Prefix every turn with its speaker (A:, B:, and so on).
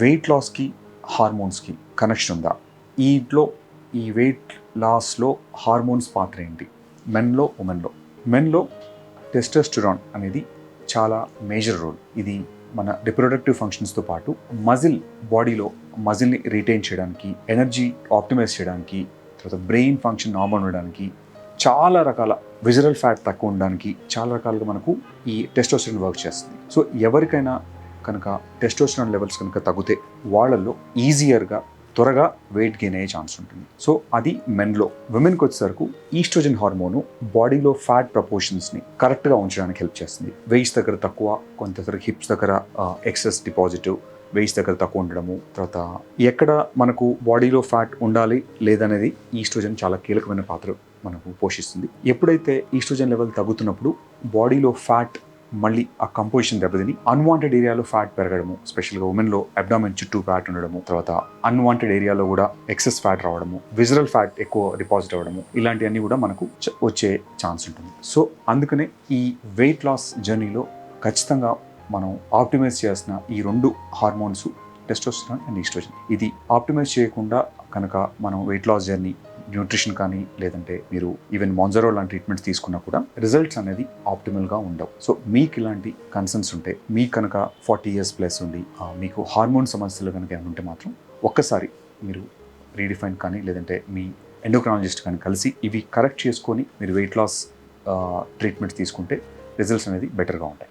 A: Wait లాస్కి హార్మోన్స్కి connection ఉందా? ఈట్లో ఈ వెయిట్ లాస్లో హార్మోన్స్ పాత్ర ఏంటి? మెన్లో ఉమెన్లో మెన్లో టెస్టోస్టిరాన్ అనేది చాలా మేజర్ రోల్ ఇది మన రిప్రొడక్టివ్ ఫంక్షన్స్తో పాటు మజిల్ బాడీలో మజిల్ని రిటైన్ చేయడానికి ఎనర్జీ ఆప్టిమైజ్ చేయడానికి తర్వాత బ్రెయిన్ ఫంక్షన్ నార్మల్ ఉండడానికి చాలా రకాల విజరల్ ఫ్యాట్ తక్కువ ఉండడానికి చాలా రకాలుగా మనకు ఈ టెస్టోస్టిరాన్ వర్క్ చేస్తుంది. సో ఎవరికైనా కనుక టెస్టోస్టిరాన్ లెవెల్స్ కనుక తగ్గితే వాళ్ళల్లో ఈజియర్గా త్వరగా వెయిట్ గెయిన్ అయ్యే ఛాన్స్ ఉంటుంది. సో అది మెన్లో విమెన్కి వచ్చేసరికి ఈస్ట్రోజన్ హార్మోను బాడీలో ఫ్యాట్ ప్రపోర్షన్స్ని కరెక్ట్గా ఉంచడానికి హెల్ప్ చేస్తుంది. వెయిట్స్ దగ్గర తక్కువ కొంత హిప్స్ దగ్గర ఎక్సెస్ డిపాజిట్ వెయిట్స్ దగ్గర తక్కువ ఉండడము తర్వాత ఎక్కడ మనకు బాడీలో ఫ్యాట్ ఉండాలి లేదనేది ఈస్ట్రోజన్ చాలా కీలకమైన పాత్ర మనకు పోషిస్తుంది. ఎప్పుడైతే ఈస్ట్రోజన్ లెవెల్ తగ్గుతున్నప్పుడు బాడీలో ఫ్యాట్ మళ్ళీ ఆ కంపోజిషన్ దెబ్బతిని అన్వాంటెడ్ ఏరియాలో ఫ్యాట్ పెరగడము స్పెషల్గా ఉమెన్లో అబ్డామిన్ చుట్టూ ఫ్యాట్ ఉండడము తర్వాత అన్వాంటెడ్ ఏరియాలో కూడా ఎక్సెస్ ఫ్యాట్ రావడము విజరల్ ఫ్యాట్ ఎక్కువ డిపాజిట్ అవ్వడము ఇలాంటివన్నీ కూడా మనకు వచ్చే ఛాన్స్ ఉంటుంది. సో అందుకనే ఈ వెయిట్ లాస్ జర్నీలో ఖచ్చితంగా మనం ఆప్టిమైజ్ చేయాల్సిన ఈ రెండు హార్మోన్స్ టెస్టోస్టెరాన్ అండ్ ఈస్ట్రోజన్ ఇది ఆప్టిమైజ్ చేయకుండా కనుక మనం వెయిట్ లాస్ జర్నీ న్యూట్రిషన్ కానీ లేదంటే మీరు ఈవెన్ మాంజరో లాంటి ట్రీట్మెంట్స్ తీసుకున్నా కూడా రిజల్ట్స్ అనేది ఆప్టిమల్గా ఉండవు. సో మీకు ఇలాంటి కన్సర్న్స్ ఉంటే మీకు కనుక ఫార్టీ ఇయర్స్ ప్లస్ ఉండి మీకు హార్మోన్ సమస్యలు కనుక ఏమైనా ఉంటే మాత్రం ఒక్కసారి మీరు రీడిఫైన్ కానీ లేదంటే మీ ఎండోక్రాలజిస్ట్ కానీ కలిసి ఇవి కరెక్ట్ చేసుకొని మీరు వెయిట్ లాస్ ట్రీట్మెంట్స్ తీసుకుంటే రిజల్ట్స్ అనేది బెటర్గా ఉంటాయి.